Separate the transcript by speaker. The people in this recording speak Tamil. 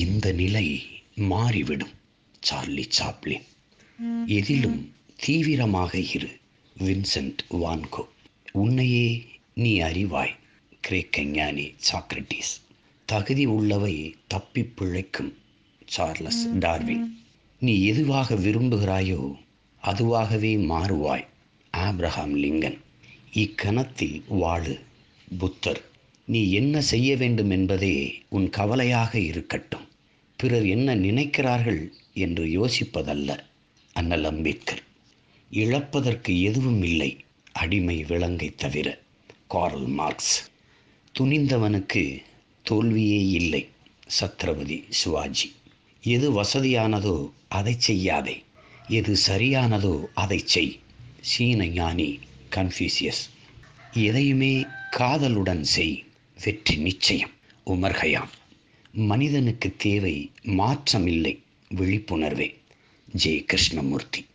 Speaker 1: இந்த நிலை மாறிவிடும் சார்லி சாப்ளின். எதிலும் தீவிரமாக இரு வின்சென்ட் வான்கோ. உன்னையே நீ அறிவாய் கிரேக்க ஞானி சாக்ரட்டிஸ். தகுதி உள்ளவை தப்பி பிழைக்கும் சார்லஸ் டார்வின். நீ எதுவாக விரும்புகிறாயோ அதுவாகவே மாறுவாய் ஆப்ரஹாம் லிங்கன். இக்கணத்தில் வாழு புத்தர். நீ என்ன செய்ய வேண்டும் என்பதே உன் கவலையாக இருக்கட்டும். பிறர் என்ன நினைக்கிறார்கள் என்று யோசிப்பதல்ல அண்ணல் அம்பேத்கர். இழப்பதற்கு எதுவும் இல்லை அடிமை விலங்கை தவிர கார்ல் மார்க்ஸ். துணிந்தவனுக்கு தோல்வியே இல்லை சத்ரபதி சிவாஜி. எது வசதியானதோ அதை செய்யாதே எது சரியானதோ அதை செய் சீன ஞானி கன்ஃபியூசியஸ் எதையுமே காதலுடன் செய் வெற்றி நிச்சயம் உமர்கயாம். மனிதனுக்கு தேவை மாற்றமில்லை விழிப்புணர்வே. ஜெய கிருஷ்ணமூர்த்தி